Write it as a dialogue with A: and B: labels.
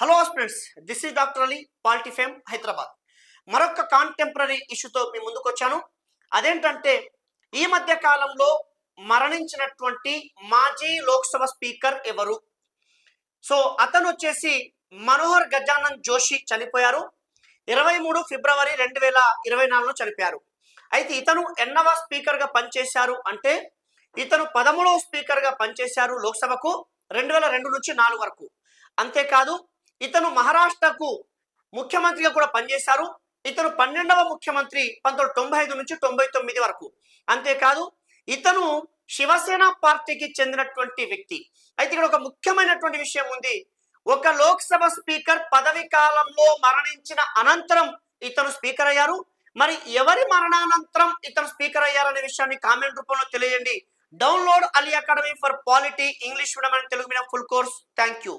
A: Hello students this is doctor Ali polity fame Hyderabad మరొక contemporary ఇష్యూతో మీ ముందుకు వచ్చాను. అదేంటంటే ఈ మధ్య కాలంలో మరణించినటువంటి మాజీ లోక్సభ స్పీకర్ ఎవరు? సో అతను వచ్చేసి మనోహర్ గజానంద్ జోషి చనిపోయారు. ఇరవై మూడు ఫిబ్రవరి రెండు వేల ఇరవై నాలుగులో చనిపోయారు. అయితే ఇతను ఎన్నవ స్పీకర్గా పనిచేశారు అంటే ఇతను పదమూడవ స్పీకర్గా పనిచేశారు లోక్సభకు రెండు వేల రెండు నుంచి నాలుగు వరకు. అంతేకాదు ఇతను మహారాష్ట్రకు ముఖ్యమంత్రిగా కూడా పనిచేశారు. ఇతను పన్నెండవ ముఖ్యమంత్రి పంతొమ్మిది తొంభై ఐదు నుంచి తొంభై తొమ్మిది వరకు. అంతేకాదు ఇతను శివసేన పార్టీకి చెందినటువంటి వ్యక్తి. అయితే ఇక్కడ ఒక ముఖ్యమైనటువంటి విషయం ఉంది. ఒక లోక్సభ స్పీకర్ పదవి కాలంలో మరణించిన అనంతరం ఇతను స్పీకర్ అయ్యారు. మరి ఎవరి మరణానంతరం ఇతను స్పీకర్ అయ్యారనే విషయాన్ని కామెంట్ రూపంలో తెలియజేయండి download Ali academy for polity English medium and Telugu medium full course. Thank you